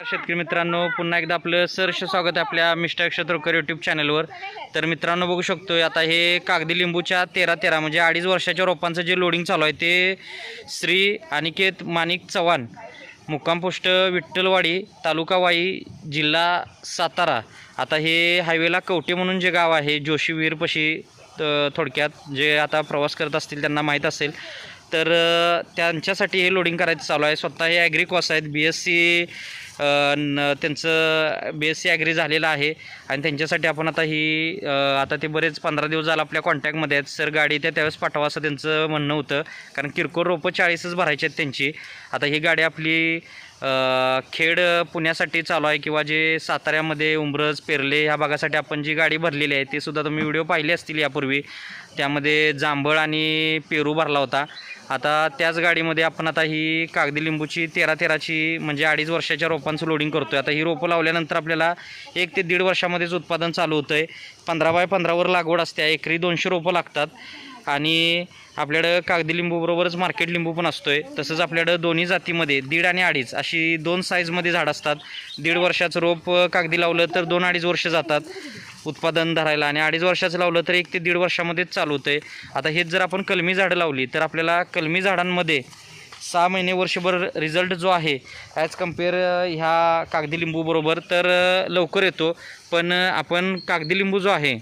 शेतकरी मित्रांनो पुन्हा एकदा आपलं सरस स्वागत आहे आपल्या मिस्टर अक्षत्रकर यूट्यूब चॅनलवर तर मित्रांनो बघू शकतोय आता हे कागदी लिंबूच्या तेरा तेरा म्हणजे अडीच वर्षाच्या रोपांचं जे लोडिंग चालू आहे ते श्री अनिकेत माणिक चव्हाण मुक्काम पोस्ट विठ्ठलवाडी तालुका वाई जिल्हा सातारा. आता हे हायवेला कवटे म्हणून जे गाव आहे जोशी विहीरपशी थोडक्यात जे आता प्रवास करत असतील त्यांना माहीत असेल. तर त्यांच्यासाठी हे लोडिंग करायचं चालू आहे. स्वतः हे ॲग्रिकॉस आहेत. बी एस सी त्यांचं बी एस सी ॲग्री झालेलं आहे. आणि त्यांच्यासाठी आपण आता ही आता ते बरेच पंधरा दिवस झालं आपल्या कॉन्टॅक्टमध्ये आहेत. सर गाडी त्या त्यावेळेस पाठवा असं त्यांचं म्हणणं होतं. कारण किरकोळ रोपं चाळीसच भरायची आहेत त्यांची. आता ही गाडी आपली खेड पुण्यासाठी चालू आहे किंवा जे साताऱ्यामध्ये उंब्रज पेरले ह्या भागासाठी आपण जी गाडी भरलेली आहे ती सुद्धा तुम्ही व्हिडिओ पाहिले असतील यापूर्वी. त्यामध्ये जांभळ आणि पेरू भरला होता. आता त्याच गाडीमध्ये आपण आता ही कागदी लिंबूची तेरा तेराची म्हणजे अडीच वर्षाच्या रोपांचं लोडिंग करतो आहे आता ही रोपं लावल्यानंतर आपल्याला एक ते दीड वर्षामध्येच उत्पादन चालू होतं आहे पंधरा बाय पंधरावर लागवड असते. एकरी दोनशे रोपं लागतात. आणि आपल्याकडं कागदी लिंबूबरोबरच मार्केट लिंबू पण असतो आहे तसंच आपल्याकडं दोन्ही जातीमध्ये दीड आणि अडीच अशी दोन साईजमध्ये झाड असतात. दीड वर्षाचं रोप कागदी लावलं तर दोन अडीच वर्ष जातात उत्पादन धरायला. आणि अडीच वर्षाचं लावलं तर एक ते दीड वर्षामध्येच चालू होतं आहे आता हेच जर आपण कलमी झाडं लावली तर आपल्याला कलमी झाडांमध्ये सहा महिने वर्षभर रिझल्ट जो आहे ॲज कंपेअर ह्या कागदी लिंबूबरोबर तर लवकर येतो. पण आपण कागदी लिंबू जो आहे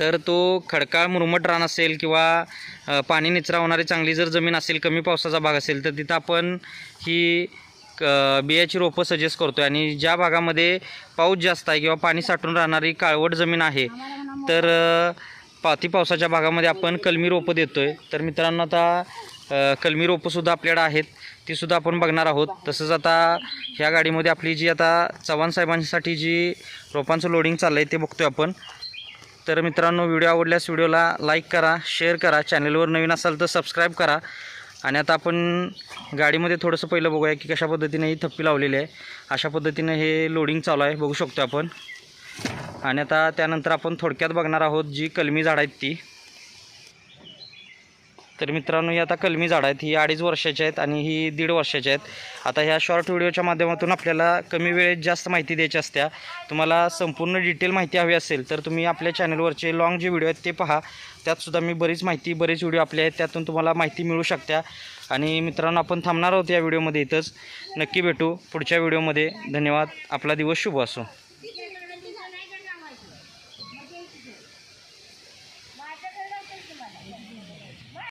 तर तो खडकाळ मुरमट रान असेल किंवा पाणी निचरा होणारी चांगली जर जमीन असेल कमी पावसाचा भाग असेल तर तिथं आपण ही क बियाची रोपं सजेस्ट करतो आहे आणि ज्या भागामध्ये पाऊस जास्त आहे किंवा पाणी साठून राहणारी काळवट जमीन आहे तर पाती पावसाच्या भागामध्ये आपण कलमी रोपं देतो आहे तर मित्रांनो आता कलमी रोपंसुद्धा आपल्याकडे आहेत. तीसुद्धा आपण बघणार आहोत. तसंच आता ह्या गाडीमध्ये आपली जी आता चव्हाण साहेबांसाठी जी रोपांचं लोडिंग चाललं आहे ते बघतोय आपण. तर मित्रांनो व्हिडिओ आवडल्यास व्हिडिओला लाईक करा शेअर करा चॅनलवर नवीन असाल तर सबस्क्राईब करा. आणि आता आपण गाडीमध्ये थोडंसं पहिलं बघूया की कशा पद्धतीने ही थप्पी लावलेली आहे. अशा पद्धतीनं हे लोडिंग चालू आहे बघू शकतो आपण. आणि आता त्यानंतर आपण थोडक्यात बघणार आहोत जी कलमी झाडं आहेत ती. तर मित्रांनो ही आता कलमी झाडं आहेत ही अडीच वर्षाची आहेत आणि ही दीड वर्षाची आहेत. आता ह्या शॉर्ट व्हिडिओच्या माध्यमातून आपल्याला कमी वेळेत जास्त माहिती द्यायची असत्या. तुम्हाला संपूर्ण डिटेल माहिती हवी असेल तर तुम्ही आपल्या चॅनलवरचे लाँग जे व्हिडिओ आहेत ते पहा. त्यातसुद्धा मी बरीच माहिती बरेच व्हिडिओ आपले आहेत त्यातून तुम्हाला माहिती मिळू शकत्या. आणि मित्रांनो आपण थांबणार आहोत या व्हिडिओमध्ये इथंच. नक्की भेटू पुढच्या व्हिडिओमध्ये धन्यवाद. आपला दिवस शुभ असो.